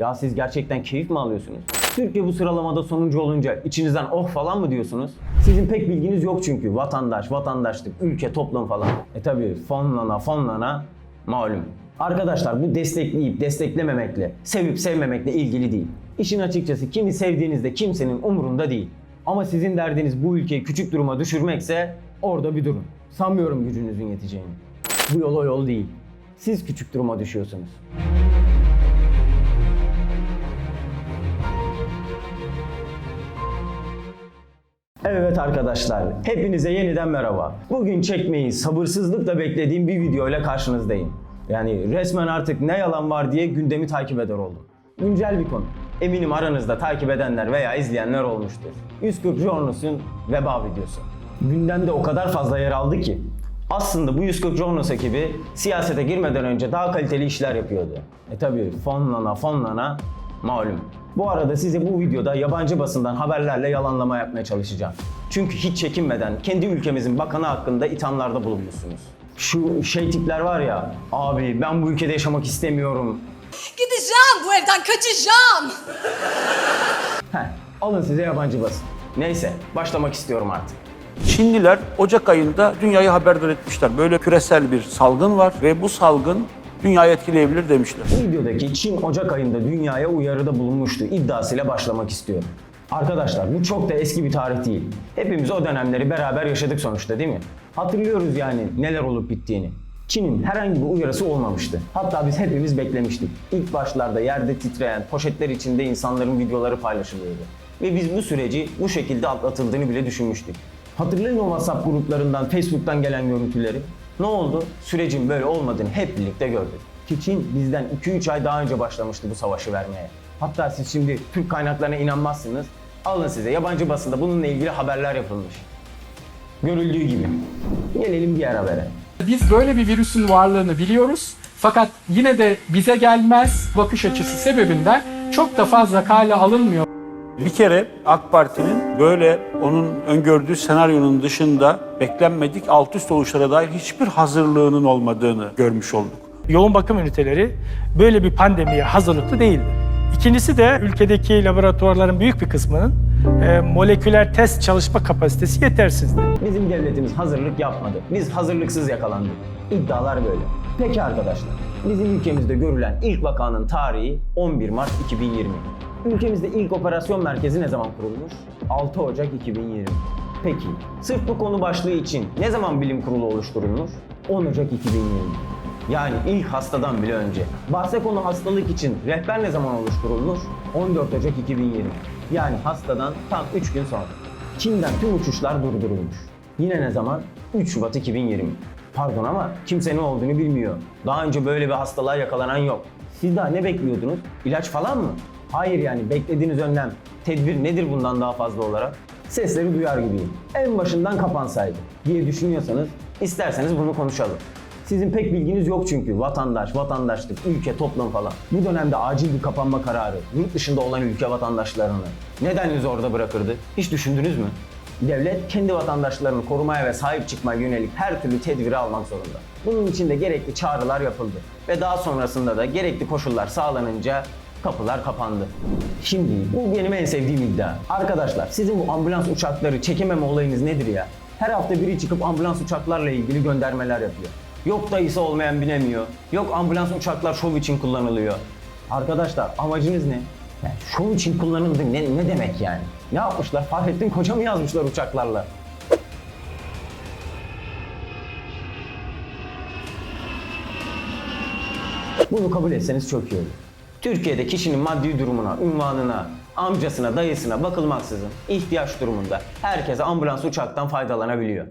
Ya siz gerçekten keyif mi alıyorsunuz? Türkiye bu sıralamada sonuncu olunca içinizden oh falan mı diyorsunuz? Sizin pek bilginiz yok çünkü vatandaş, vatandaşlık, ülke, toplum falan. E tabi fonlana fonlana malum. Arkadaşlar bu destekleyip desteklememekle, sevip sevmemekle ilgili değil. İşin açıkçası kimi sevdiğinizde kimsenin umurunda değil. Ama sizin derdiniz bu ülkeyi küçük duruma düşürmekse orada bir durun. Sanmıyorum gücünüzün yeteceğini. Bu yol o yol değil. Siz küçük duruma düşüyorsunuz. Evet arkadaşlar, hepinize yeniden merhaba. Bugün çekmeyi sabırsızlıkla beklediğim bir video ile karşınızdayım. Yani resmen artık ne yalan var diye gündemi takip eder oldum. Güncel bir konu. Eminim aranızda takip edenler veya izleyenler olmuştur. 140 Journus'un veba videosu. Gündemde o kadar fazla yer aldı ki. Aslında bu 140 Journus ekibi siyasete girmeden önce daha kaliteli işler yapıyordu. E tabi fonlana fonlana malum. Bu arada size bu videoda yabancı basından haberlerle yalanlama yapmaya çalışacağım. Çünkü hiç çekinmeden kendi ülkemizin bakanı hakkında ithamlarda bulunmuşsunuz. Şu şey tipler var ya, abi ben bu ülkede yaşamak istemiyorum. Gideceğim bu evden kaçacağım. Heh, alın size yabancı basın. Neyse, başlamak istiyorum artık. Çinliler Ocak ayında dünyayı haberdar etmişler. Böyle küresel bir salgın var ve bu salgın dünyayı etkileyebilir demişler. Bu videodaki Çin Ocak ayında dünyaya uyarıda bulunmuştu iddiasıyla başlamak istiyorum. Arkadaşlar bu çok da eski bir tarih değil. Hepimiz o dönemleri beraber yaşadık sonuçta değil mi? Hatırlıyoruz yani neler olup bittiğini. Çin'in herhangi bir uyarısı olmamıştı. Hatta biz hepimiz beklemiştik. İlk başlarda yerde titreyen, poşetler içinde insanların videoları paylaşılıyordu. Ve biz bu süreci bu şekilde atlatıldığını bile düşünmüştük. Hatırlayın o WhatsApp gruplarından, Facebook'tan gelen görüntüleri. Ne oldu? Sürecin böyle olmadığını hep birlikte gördük. Ki Çin bizden 2-3 ay daha önce başlamıştı bu savaşı vermeye. Hatta siz şimdi Türk kaynaklarına inanmazsınız. Alın size yabancı basında bununla ilgili haberler yapılmış. Görüldüğü gibi. Gelelim diğer habere. Biz böyle bir virüsün varlığını biliyoruz. Fakat yine de bize gelmez bakış açısı sebebinden çok da fazla kale alınmıyor. Bir kere AK Parti'nin böyle onun öngördüğü senaryonun dışında beklenmedik alt üst oluşlara dair hiçbir hazırlığının olmadığını görmüş olduk. yoğun bakım üniteleri böyle bir pandemiye hazırlıklı değildi. İkincisi de ülkedeki laboratuvarların büyük bir kısmının e, moleküler test çalışma kapasitesi yetersizdi. Bizim devletimiz hazırlık yapmadı. Biz hazırlıksız yakalandık. İddialar böyle. Peki arkadaşlar, bizim ülkemizde görülen ilk vakanın tarihi 11 Mart 2020. Ülkemizde ilk operasyon merkezi ne zaman kurulmuş? 6 Ocak 2020. Peki, sırf bu konu başlığı için ne zaman bilim kurulu oluşturulmuş? 10 Ocak 2020. Yani ilk hastadan bile önce. Bahse konu hastalık için rehber ne zaman oluşturulmuş? 14 Ocak 2020. Yani hastadan tam 3 gün sonra. Çin'den tüm uçuşlar durdurulmuş. Yine ne zaman? 3 Şubat 2020. Pardon ama kimse ne olduğunu bilmiyor. Daha önce böyle bir hastalığa yakalanan yok. Siz daha ne bekliyordunuz? İlaç falan mı? Hayır yani beklediğiniz önlem, tedbir nedir bundan daha fazla olarak? Sesleri duyar gibiyim. En başından kapansaydı diye düşünüyorsanız isterseniz bunu konuşalım. Sizin pek bilginiz yok çünkü vatandaş, vatandaşlık, ülke, toplum falan. Bu dönemde acil bir kapanma kararı, yurt dışında olan ülke vatandaşlarını neden yüz orada bırakırdı? Hiç düşündünüz mü? Devlet kendi vatandaşlarını korumaya ve sahip çıkmaya yönelik her türlü tedbiri almak zorunda. Bunun için de gerekli çağrılar yapıldı. Ve daha sonrasında da gerekli koşullar sağlanınca kapılar kapandı. Şimdi bu benim en sevdiğim iddia. Arkadaşlar sizin bu ambulans uçakları çekememe olayınız nedir ya? Her hafta biri çıkıp ambulans uçaklarla ilgili göndermeler yapıyor. Yok dayısı olmayan binemiyor. Yok ambulans uçaklar şov için kullanılıyor. Arkadaşlar amacınız ne? Yani şov için kullanıldı ne, ne demek yani? Ne yapmışlar? Fahrettin Koca mı yazmışlar uçaklarla? Bunu kabul etseniz çok iyi olur. Türkiye'de kişinin maddi durumuna, ünvanına, amcasına, dayısına bakılmaksızın ihtiyaç durumunda herkese ambulans uçaktan faydalanabiliyor.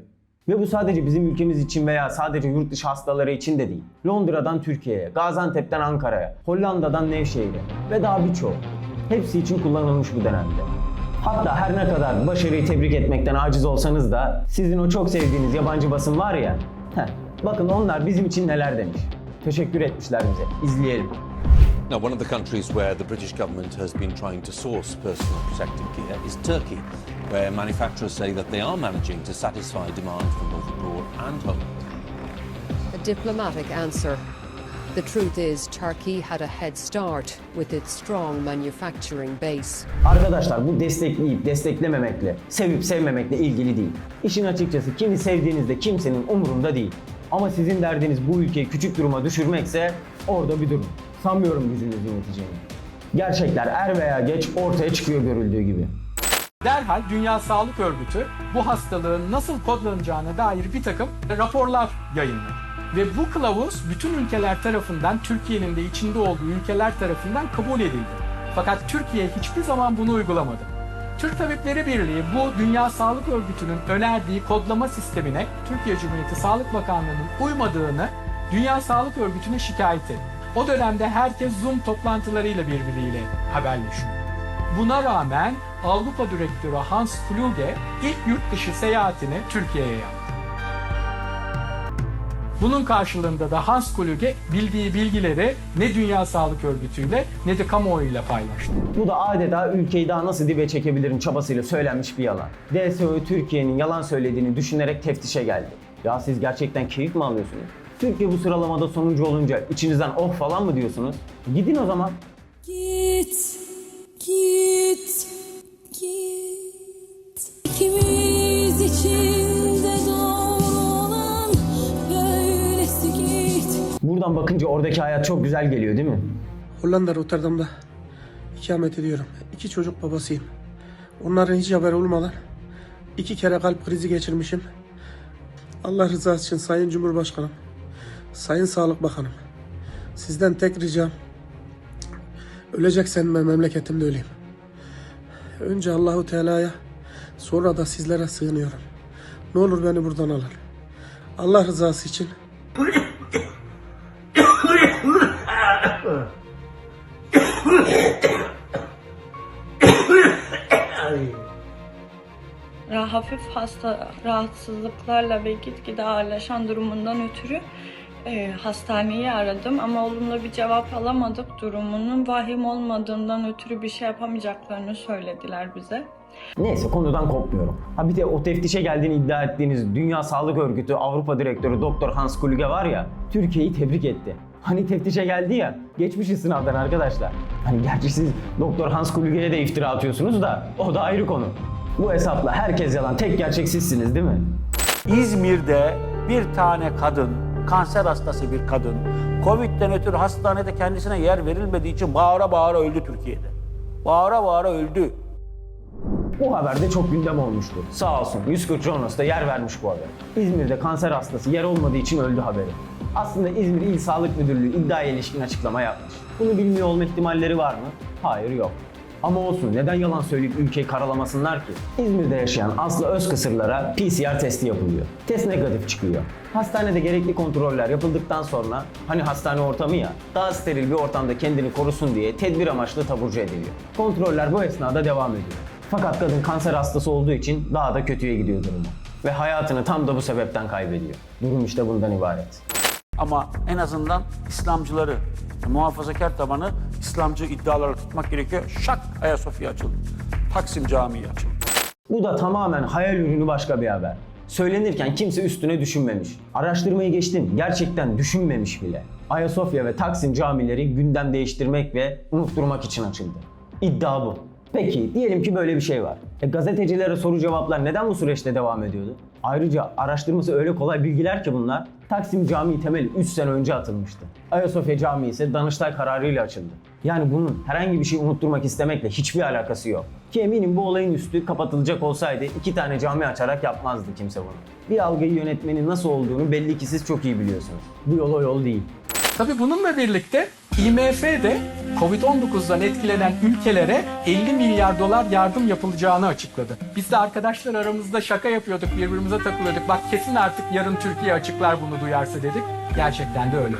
Ve bu sadece bizim ülkemiz için veya sadece yurt dışı hastaları için de değil. Londra'dan Türkiye'ye, Gaziantep'ten Ankara'ya, Hollanda'dan Nevşehir'e ve daha birçoğu. Hepsi için kullanılmış bu dönemde. Hatta her ne kadar başarıyı tebrik etmekten aciz olsanız da sizin o çok sevdiğiniz yabancı basın var ya, heh, bakın onlar bizim için neler demiş. Teşekkür etmişler bize. İzleyelim. Now, one of the countries where the British government has been trying to source personal protective gear is Turkey, where manufacturers say that they are managing to satisfy demand from both abroad and home. A diplomatic answer. The truth is, Turkey had a head start with its strong manufacturing base. Arkadaşlar bu destekleyip desteklememekle, sevip sevmemekle ilgili değil. İşin açıkçası kimi sevdiğinizde kimsenin umurunda değil. Ama sizin derdiniz bu ülkeyi küçük duruma düşürmekse orada bir durun. Sanmıyorum gücünüzün yeteceğini. Gerçekler er veya geç ortaya çıkıyor görüldüğü gibi. Derhal Dünya Sağlık Örgütü bu hastalığın nasıl kodlanacağına dair bir takım raporlar yayınladı. Ve bu kılavuz bütün ülkeler tarafından, Türkiye'nin de içinde olduğu ülkeler tarafından kabul edildi. Fakat Türkiye hiçbir zaman bunu uygulamadı. Türk Tabipleri Birliği bu Dünya Sağlık Örgütü'nün önerdiği kodlama sistemine Türkiye Cumhuriyeti Sağlık Bakanlığı'nın uymadığını Dünya Sağlık Örgütü'ne şikayet etti. O dönemde herkes Zoom toplantılarıyla birbiriyle haberleşiyor. Buna rağmen Avrupa Direktörü Hans Kluge ilk yurt dışı seyahatini Türkiye'ye yaptı. Bunun karşılığında da Hans Kluge bildiği bilgileri ne Dünya Sağlık Örgütü'yle ne de kamuoyuyla paylaştı. Bu da adeta ülkeyi daha nasıl dibe çekebilirim çabasıyla söylenmiş bir yalan. DSO Türkiye'nin yalan söylediğini düşünerek teftişe geldi. Ya siz gerçekten keyif mi alıyorsunuz? Türkiye bu sıralamada sonuncu olunca içinizden oh falan mı diyorsunuz? Gidin o zaman. Git, git, git. İkimiz için de doğru olan böylesi git. Buradan bakınca oradaki hayat çok güzel geliyor değil mi? Hollanda Rotterdam'da ikamet ediyorum. İki çocuk babasıyım. Onların hiç haber olmadan iki kere kalp krizi geçirmişim. Allah rızası için Sayın Cumhurbaşkanım, Sayın Sağlık Bakanım, sizden tek ricam öleceksem ben memleketimde öleyim. Önce Allahu Teala'ya, sonra da sizlere sığınıyorum. Ne olur beni buradan alın. Allah rızası için hafif hasta rahatsızlıklarla ve gitgide ağırlaşan durumundan ötürü e, hastaneyi aradım ama olumlu bir cevap alamadık. Durumunun vahim olmadığından ötürü bir şey yapamayacaklarını söylediler bize. Neyse konudan kopmuyorum. Ha bir de o teftişe geldiğini iddia ettiğiniz Dünya Sağlık Örgütü Avrupa Direktörü Doktor Hans Kluge var ya Türkiye'yi tebrik etti. Hani teftişe geldi ya geçmişiz sınavdan arkadaşlar. Hani gerçi siz Doktor Hans Kluge'ye de iftira atıyorsunuz da o da ayrı konu. Bu hesapla herkes yalan tek gerçek sizsiniz değil mi? İzmir'de bir tane kadın, kanser hastası bir kadın, Covid'den ötürü hastanede kendisine yer verilmediği için bağıra bağıra öldü Türkiye'de. Bağıra bağıra öldü. Bu haber de çok gündem olmuştu. Sağ olsun 140 Jonas da yer vermiş bu haber. İzmir'de kanser hastası yer olmadığı için öldü haberi. Aslında İzmir İl Sağlık Müdürlüğü iddiaya ilişkin açıklama yapmış. Bunu bilmiyor olma ihtimalleri var mı? Hayır yok. Ama olsun neden yalan söyleyip ülkeyi karalamasınlar ki? İzmir'de yaşayan Aslı Özkısırlara PCR testi yapılıyor. Test negatif çıkıyor. Hastanede gerekli kontroller yapıldıktan sonra hani hastane ortamı ya daha steril bir ortamda kendini korusun diye tedbir amaçlı taburcu ediliyor. Kontroller bu esnada devam ediyor. Fakat kadın kanser hastası olduğu için daha da kötüye gidiyor durumu. Ve hayatını tam da bu sebepten kaybediyor. Durum işte bundan ibaret. Ama en azından İslamcıları, muhafazakar tabanı İslamcı iddiaları tutmak gerekiyor. Şak Ayasofya açıldı. Taksim Camii açıldı. Bu da tamamen hayal ürünü başka bir haber. Söylenirken kimse üstüne düşünmemiş. Araştırmayı geçtim, gerçekten düşünmemiş bile. Ayasofya ve Taksim camileri gündem değiştirmek ve unutturmak için açıldı. İddia bu. Peki diyelim ki böyle bir şey var. E, gazetecilere soru cevaplar neden bu süreçte devam ediyordu? Ayrıca araştırması öyle kolay bilgiler ki bunlar. Taksim Camii temeli 3 sene önce atılmıştı. Ayasofya Camii ise Danıştay kararıyla açıldı. Yani bunun herhangi bir şey unutturmak istemekle hiçbir alakası yok. Ki eminim bu olayın üstü kapatılacak olsaydı iki tane cami açarak yapmazdı kimse bunu. Bir algıyı yönetmenin nasıl olduğunu belli ki siz çok iyi biliyorsunuz. Bu yol o yol değil. Tabii bununla birlikte IMF de Covid-19'dan etkilenen ülkelere 50 milyar dolar yardım yapılacağını açıkladı. Biz de arkadaşlar aramızda şaka yapıyorduk, birbirimize takılıyorduk. Bak kesin artık yarın Türkiye açıklar bunu duyarsa dedik. Gerçekten de öyle.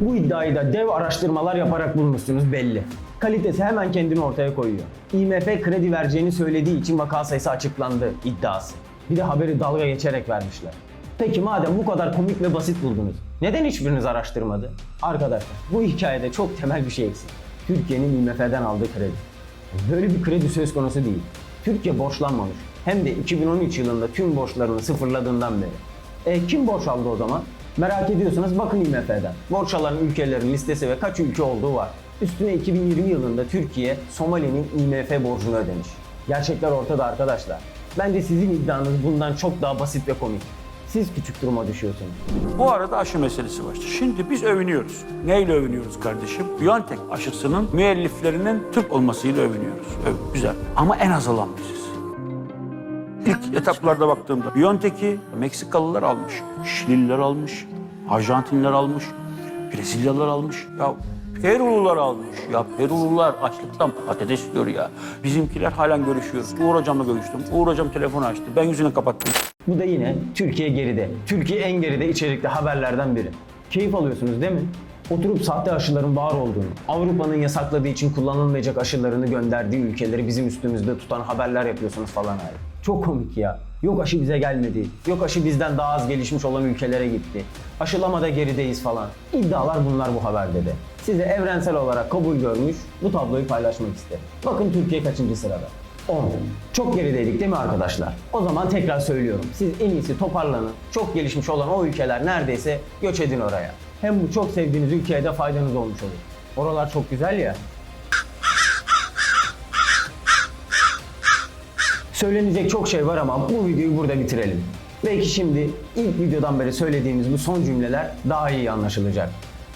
Bu iddiayı da dev araştırmalar yaparak bulmuşsunuz belli. Kalitesi hemen kendini ortaya koyuyor. IMF kredi vereceğini söylediği için vaka sayısı açıklandı iddiası. Bir de haberi dalga geçerek vermişler. Peki madem bu kadar komik ve basit buldunuz, neden hiçbiriniz araştırmadı? Arkadaşlar bu hikayede çok temel bir şey eksik. Türkiye'nin IMF'den aldığı kredi. Böyle bir kredi söz konusu değil. Türkiye borçlanmamış. Hem de 2013 yılında tüm borçlarını sıfırladığından beri. E kim borç aldı o zaman? Merak ediyorsanız bakın IMF'den. Borç alan ülkelerin listesi ve kaç ülke olduğu var. Üstüne 2020 yılında Türkiye, Somali'nin IMF borcunu ödemiş. Gerçekler ortada arkadaşlar. Bence sizin iddianız bundan çok daha basit ve komik. Siz küçük duruma düşüyorsunuz. Bu arada aşı meselesi var. Şimdi biz övünüyoruz. Neyle övünüyoruz kardeşim? BioNTech aşısının müelliflerinin Türk olmasıyla övünüyoruz. Öv- güzel. Ama en az alan biziz. İlk etaplarda baktığımda BioNTech'i Meksikalılar almış, Şililer almış, Arjantinler almış, Brezilyalılar almış. Ya Perulular almış. Ya Perulular açlıktan patates diyor ya. Bizimkiler halen görüşüyoruz. Uğur hocamla görüştüm. Uğur hocam telefonu açtı. Ben yüzüne kapattım. Bu da yine Türkiye geride. Türkiye en geride içerikli haberlerden biri. Keyif alıyorsunuz değil mi? Oturup sahte aşıların var olduğunu, Avrupa'nın yasakladığı için kullanılmayacak aşılarını gönderdiği ülkeleri bizim üstümüzde tutan haberler yapıyorsunuz falan abi. Çok komik ya. Yok aşı bize gelmedi. Yok aşı bizden daha az gelişmiş olan ülkelere gitti. Aşılamada gerideyiz falan. İddialar bunlar bu haberde de. Size evrensel olarak kabul görmüş bu tabloyu paylaşmak isterim. Bakın Türkiye kaçıncı sırada? 10. Çok gerideydik değil mi arkadaşlar? O zaman tekrar söylüyorum. Siz en iyisi toparlanın. Çok gelişmiş olan o ülkeler neredeyse göç edin oraya. Hem bu çok sevdiğiniz ülkeye de faydanız olmuş olur. Oralar çok güzel ya. Söylenecek çok şey var ama bu videoyu burada bitirelim. Belki şimdi ilk videodan beri söylediğimiz bu son cümleler daha iyi anlaşılacak.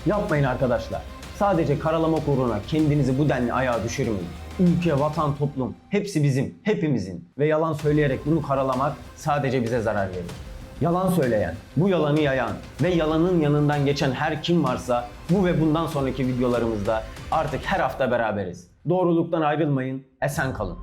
Yapmayın arkadaşlar. Sadece karalamak uğruna kendinizi bu denli ayağa düşürmeyin. Ülke, vatan, toplum hepsi bizim, hepimizin. Ve yalan söyleyerek bunu karalamak sadece bize zarar verir. Yalan söyleyen, bu yalanı yayan ve yalanın yanından geçen her kim varsa bu ve bundan sonraki videolarımızda artık her hafta beraberiz. Doğruluktan ayrılmayın, esen kalın.